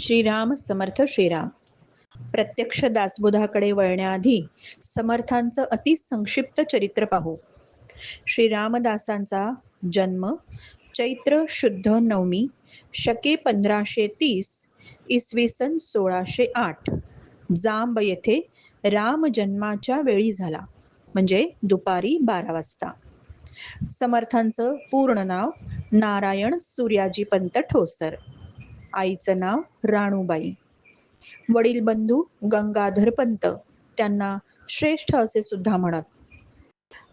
श्रीराम समर्थ श्रीराम. प्रत्यक्ष दासबोधाकडे वळण्याआधी समर्थांचं अति संक्षिप्त चरित्र पाहू. श्रीरामदासांचा जन्म चैत्र शुद्ध नवमी शके पंधराशे तीस इसवी सन सोळाशे आठ. जांब येथे राम जन्माच्या वेळी झाला म्हणजे दुपारी बारा वाजता. समर्थांचं पूर्ण नाव नारायण सूर्याजी पंत ठोसर. आईचं नाव राणूबाई. वडील बंधू गंगाधर पंत त्यांना श्रेष्ठ असे सुद्धा म्हणत.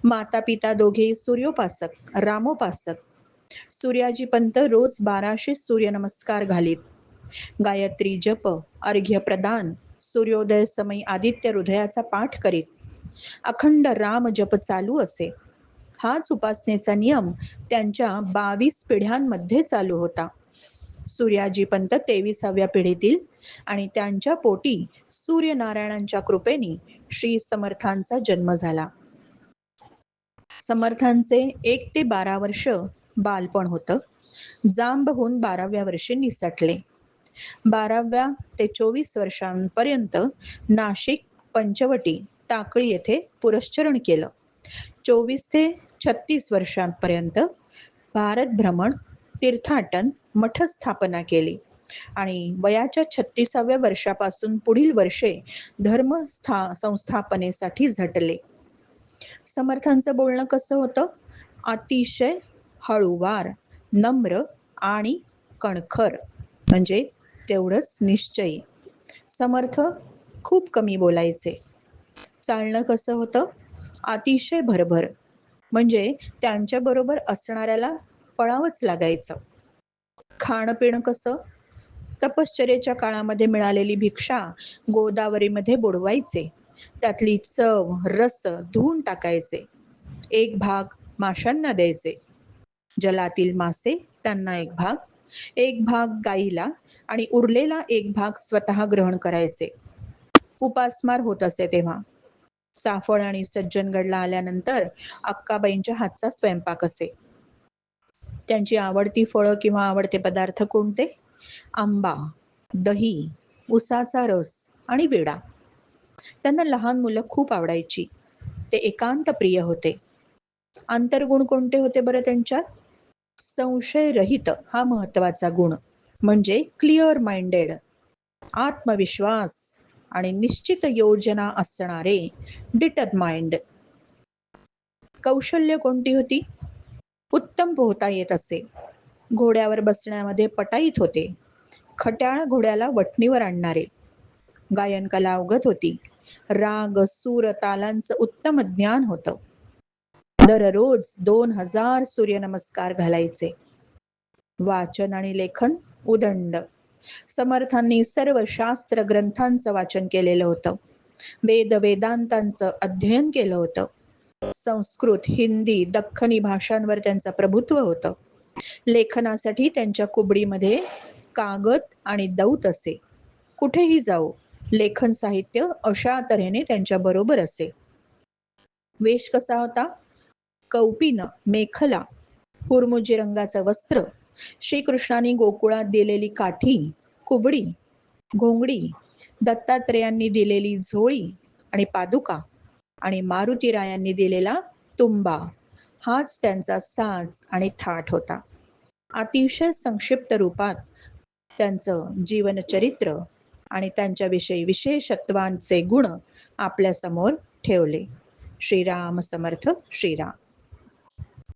माता पिता दोघे सूर्योपासक रामोपासक. सूर्याजी पंत रोज बाराशे सूर्यनमस्कार घालीत. गायत्री जप अर्घ्य प्रदान सूर्योदय समय आदित्य हृदयाचा पाठ करीत. अखंड राम जप चालू असे. हाच उपासनेचा नियम त्यांच्या बावीस पिढ्यांमध्ये चालू होता. सूर्याजी पंत तेविसाव्या पिढीतील आणि त्यांच्या पोटी सूर्यनारायणांच्या कृपेने श्री समर्थांचा जन्म झाला. समर्थांचे एक ते बारा वर्ष बालपण होतं. जांबहून बाराव्या वर्षी निसटले. बाराव्या ते चोवीस वर्षांपर्यंत नाशिक पंचवटी टाकळी येथे पुरश्चरण केलं. चोवीस ते छत्तीस वर्षांपर्यंत भारत भ्रमण तीर्थाटन मठ स्थापना केली. आणि वयाच्या छत्तीसाव्या वर्षापासून पुढील वर्षे धर्म स्था संस्थापनेसाठी झटले. समर्थांचं बोलणं कसं होतं? अतिशय हळूवार नम्र आणि कणखर. म्हणजे तेवढंच निश्चयी. समर्थ खूप कमी बोलायचे. चालणं कसं होतं? अतिशय भरभर. म्हणजे त्यांच्याबरोबर असणाऱ्याला पळावंच लागायचं. खाणं पिणं कसं? तपश्चर्याच्या काळामध्ये मिळालेली भिक्षा गोदावरीमध्ये बुडवायचे. त्यातली चव रस धुवून टाकायचे. एक भाग माशांना द्यायचे. जलातील मासे त्यांना एक भाग एक भाग गाईला आणि उरलेला एक भाग स्वतः ग्रहण करायचे. उपासमार होत असे तेव्हा. साफळ आणि सज्जनगडला आल्यानंतर अक्काबाईंच्या हातचा स्वयंपाक असे. त्यांची आवडती फळं किंवा आवडते पदार्थ कोणते? आंबा दही उसाचा रस आणि वेडा. त्यांना लहान मुलं खूप आवडायची. ते एकांत प्रिय होते. आंतरगुण कोणते होते बरं त्यांच्यात? संशयरहित हा महत्त्वाचा गुण. म्हणजे क्लिअर माइंडेड आत्मविश्वास आणि निश्चित योजना असणारे डिटर माइंड कौशल्य कोणती होती? उत्तम पोहता येत असे. घोड्यावर बसण्यामध्ये पटाईत होते. खट्याळ घोड्याला वटणीवर आणणारे. गायन कला अवगत होती. राग सूर तालांचं उत्तम ज्ञान होतं. दररोज दोन हजार सूर्यनमस्कार घालायचे. वाचन आणि लेखन उदंड. समर्थांनी सर्व शास्त्र ग्रंथांचं वाचन केलेलं होतं. वेद वेदांतांचं अध्ययन केलं होतं. संस्कृत हिंदी दख्खनी भाषांवर त्यांचं प्रभुत्व होतं. लेखनासाठी त्यांच्या कुबडीमध्ये कागद आणि दौत असे. कुठेही जाऊ लेखन साहित्य अशा तऱ्हेने त्यांच्या बरोबर असे. वेश कसा होता? कौपीन मेखला हुरमुजी रंगाचं वस्त्र श्रीकृष्णाने गोकुळात दिलेली काठी कुबडी घोंगडी दत्तात्रेयांनी दिलेली झोळी आणि पादुका. आणि मारुतीरायांनी दिलेला तुंबा हाच त्यांचा साज आणि थाट होता. अतिशय संक्षिप्त रूपात त्यांचं जीवनचरित्र आणि त्यांच्याविषयी विशेषत्वांचे गुण आपल्यासमोर ठेवले. श्रीराम समर्थ श्रीराम.